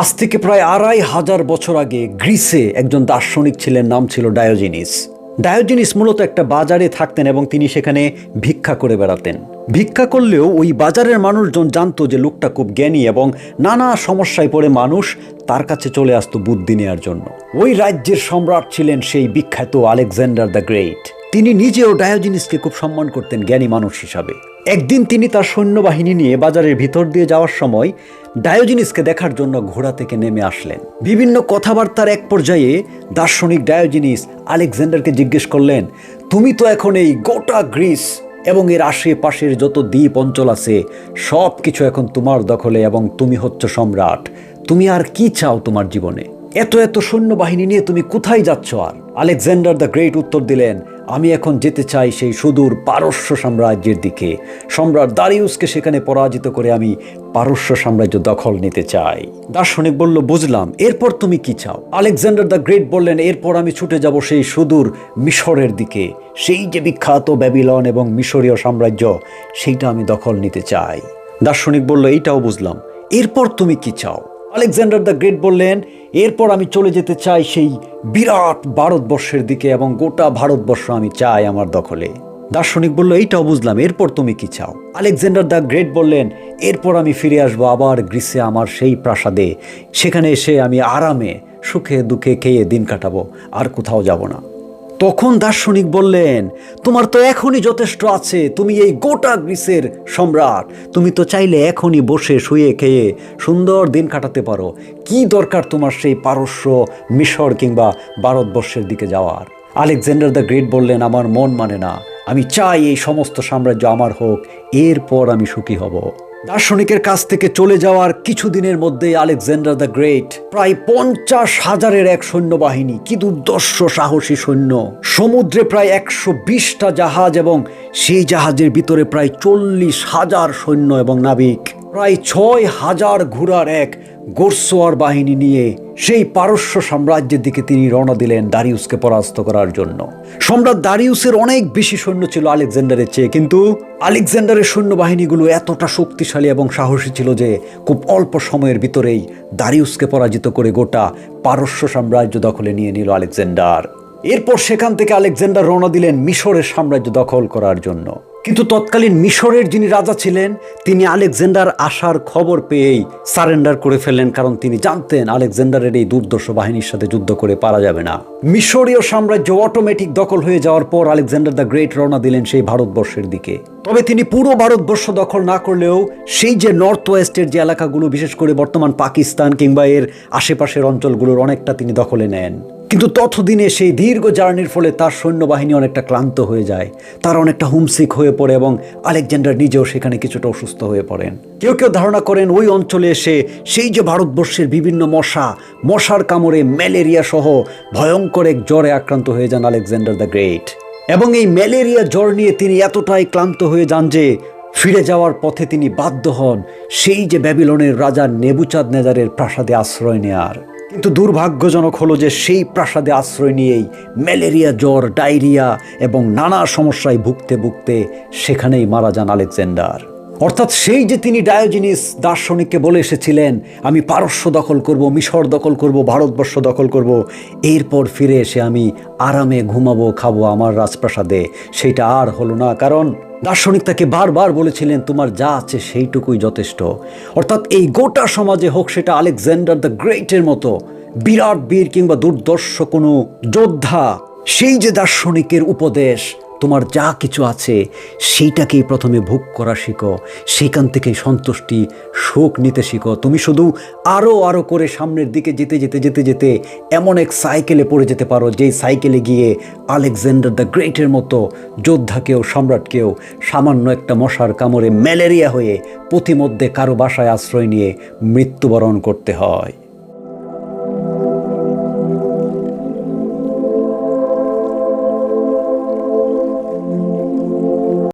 আজ থেকে প্রায় আড়াই হাজার বছর আগে গ্রিসে একজন দার্শনিক ছিলেন, নাম ছিল ডায়োজিনিস। ডায়োজিনিস মূলত একটা বাজারে থাকতেন এবং তিনি সেখানে ভিক্ষা করে বেড়াতেন। ভিক্ষা করলেও ওই বাজারের মানুষজন জানতো যে লোকটা খুব জ্ঞানী এবং নানা সমস্যায় পড়ে মানুষ তার কাছে চলে আসতো বুদ্ধি নেওয়ার জন্য। ওই রাজ্যের সম্রাট ছিলেন সেই বিখ্যাত আলেকজান্ডার দ্য গ্রেট। তিনি নিজেও ডায়োজিনিসকে খুব সম্মান করতেন জ্ঞানী মানুষ হিসাবে। একদিন তিনি তার সৈন্যবাহিনী নিয়ে বাজারের ভিতর দিয়ে যাওয়ার সময় ডায়োজিনিসকে দেখার জন্য ঘোড়া থেকে নেমে আসলেন। বিভিন্ন কথাবার্তার এক পর্যায়ে দার্শনিক ডায়োজিনিস আলেকজান্ডারকে জিজ্ঞেস করলেন, তুমি তো এখন এই গোটা গ্রিস এবং এর আশেপাশের যত দ্বীপ অঞ্চল আছে সব কিছু এখন তোমার দখলে এবং তুমি হচ্ছ সম্রাট। তুমি আর কি চাও তোমার জীবনে? এত এত সৈন্যবাহিনী নিয়ে তুমি কোথায় যাচ্ছ আর? আলেকজান্ডার দ্য গ্রেট উত্তর দিলেন আমি এখন যেতে চাই সেই সুদূর পারস্য সাম্রাজ্যের দিকে। সম্রাট দারিউসকে সেখানে পরাজিত করে আমি পারস্য সাম্রাজ্য দখল নিতে চাই। দার্শনিক বলল, বুঝলাম। এরপর তুমি কি চাও? আলেকজান্ডার দ্য গ্রেট বললেন, এরপর আমি ছুটে যাব সেই সুদূর মিশরের দিকে। সেই যে বিখ্যাত ব্যাবিলন এবং মিশরীয় সাম্রাজ্য, সেইটা আমি দখল নিতে চাই। দার্শনিক বলল, এইটাও বুঝলাম। এরপর তুমি কি চাও? আলেকজান্ডার দ্য গ্রেট বললেন, এরপর আমি চলে যেতে চাই সেই বিরাট ভারতবর্ষের দিকে এবং গোটা ভারতবর্ষ আমি চাই আমার দখলে। দার্শনিক বলল, এইটাও বুঝলাম, এরপর তুমি কি চাও? আলেকজান্ডার দ্য গ্রেট বললেন, এরপর আমি ফিরে আসব আবার গ্রিসে আমার সেই প্রাসাদে। সেখানে এসে আমি আরামে সুখে দুঃখে খেয়ে দিন কাটাবো, আর কোথাও যাব না। তখন দার্শনিক বললেন, তোমার তো এখনই যথেষ্ট আছে, তুমি এই গোটা গ্রিসের সম্রাট। তুমি তো চাইলে এখনই বসে শুয়ে খেয়ে সুন্দর দিন কাটাতে পারো। কি দরকার তোমার সেই পারস্য মিশর কিংবা ভারতবর্ষের দিকে যাওয়ার? আলেকজান্ডার দ্য গ্রেট বললেন, আমার মন মানে না। আমি চাই এই সমস্ত সাম্রাজ্য আমার হোক, এরপর আমি সুখী হব। দার্শনিকের কাছ থেকে চলে যাওয়ার কিছুদিনের মধ্যে আলেকজান্ডার দ্য গ্রেট, প্রায় পঞ্চাশ হাজারের এক সৈন্যবাহিনী, কি দুর্দর্শ সাহসী সৈন্য। সমুদ্রে প্রায় একশো বিশটা জাহাজ এবং সেই জাহাজের ভিতরে প্রায় চল্লিশ হাজার সৈন্য এবং নাবিক। প্রায় ছয় হাজার ঘোড়ার এক গোরসোয়ার বাহিনী নিয়ে সেই পারস্য সাম্রাজ্যের দিকে তিনি রওনা দিলেন দারিউসকে পরাস্ত করার জন্য। সম্রাট দারিউসের অনেক বেশি সৈন্য ছিল আলেকজান্ডারের চেয়ে, কিন্তু আলেকজান্ডারের সৈন্যবাহিনীগুলো এতটা শক্তিশালী এবং সাহসী ছিল যে খুব অল্প সময়ের ভিতরেই দারিউসকে পরাজিত করে গোটা পারস্য সাম্রাজ্য দখলে নিয়ে নিল আলেকজান্ডার। এরপর সেখান থেকে আলেকজান্ডার রওনা দিলেন মিশরের সাম্রাজ্য দখল করার জন্য। কিন্তু তৎকালীন মিশরের যিনি রাজা ছিলেন, তিনি আলেকজান্ডার আসার খবর পেয়েই সারেন্ডার করে ফেললেন, কারণ তিনি জানতেন আলেকজান্ডারের এই দুর্দর্শ বাহিনীর সাথে যুদ্ধ করে পারা যাবে না। মিশরীয় সাম্রাজ্য অটোমেটিক দখল হয়ে যাওয়ার পর আলেকজান্ডার দ্য গ্রেট রওনা দিলেন সেই ভারতবর্ষের দিকে। তবে তিনি পুরো ভারতবর্ষ দখল না করলেও সেই যে নর্থ ওয়েস্টের যে এলাকাগুলো, বিশেষ করে বর্তমান পাকিস্তান কিংবা এর আশেপাশের অঞ্চলগুলোর অনেকটা তিনি দখলে নেন। কিন্তু ততদিনে সেই দীর্ঘ জার্নির ফলে তার সৈন্যবাহিনী অনেকটা ক্লান্ত হয়ে যায়। তার অনেকটা হুমসিক হয়ে পড়ে এবং আলেকজান্ডার নিজেও সেখানে কিছুটা অসুস্থ হয়ে পড়েন। কেউ কেউ ধারণা করেন ওই অঞ্চলে এসে সেই যে ভারতবর্ষের বিভিন্ন মশা, মশার কামড়ে ম্যালেরিয়া সহ ভয়ঙ্কর এক জ্বরে আক্রান্ত হয়ে যান আলেকজান্ডার দ্য গ্রেট। এবং এই ম্যালেরিয়া জ্বর নিয়ে তিনি এতটাই ক্লান্ত হয়ে যান যে ফিরে যাওয়ার পথে তিনি বাধ্য হন সেই যে ব্যাবিলনের রাজা নেবুচাঁদ নেজারের প্রাসাদে আশ্রয় নেয়ার। কিন্তু দুর্ভাগ্যজনক হলো যে সেই প্রাসাদে আশ্রয় নিয়েই ম্যালেরিয়া, জ্বর, ডায়রিয়া এবং নানা সমস্যায় ভুগতে ভুগতে সেখানেই মারা যান আলেকজান্ডার। অর্থাৎ সেই যে তিনি ডায়োজিনিস দার্শনিককে বলে এসেছিলেন, আমি পারস্য দখল করব, মিশর দখল করব, ভারতবর্ষ দখল করব, এরপর ফিরে এসে আমি আরামে ঘুমাবো, খাব আমার রাজপ্রাসাদে। সেটা আর হলো না, কারণ দার্শনিক তাকে বারবার বলেছিলেন, তোমার যা আছে সেইটুকুই যথেষ্ট। অর্থাৎ এই গোটা সমাজে হোক সেটা আলেকজান্ডার দ্য গ্রেটের মতো, বিরাট বীর কিংবা দুর্দর্শ কোনো যোদ্ধা, সেই যে দার্শনিকের উপদেশ তোমার যা কিছু আছে, সেইটাকেই প্রথমে ভোগ করা শিখো। সেখান থেকেই সন্তুষ্টি সুখ নিতে শিখো। তুমি শুধু আরও আরও করে সামনের দিকে যেতে যেতে যেতে যেতে এমন এক সাইকেলে পড়ে যেতে পারো, যেই সাইকেলে গিয়ে আলেকজান্ডার দ্য গ্রেটের মতো যোদ্ধাকেও, সম্রাটকেও, সামান্য একটা মশার কামড়ে ম্যালেরিয়া হয়ে পথিমধ্যে কারও বাসায় আশ্রয় নিয়ে মৃত্যুবরণ করতে হয়।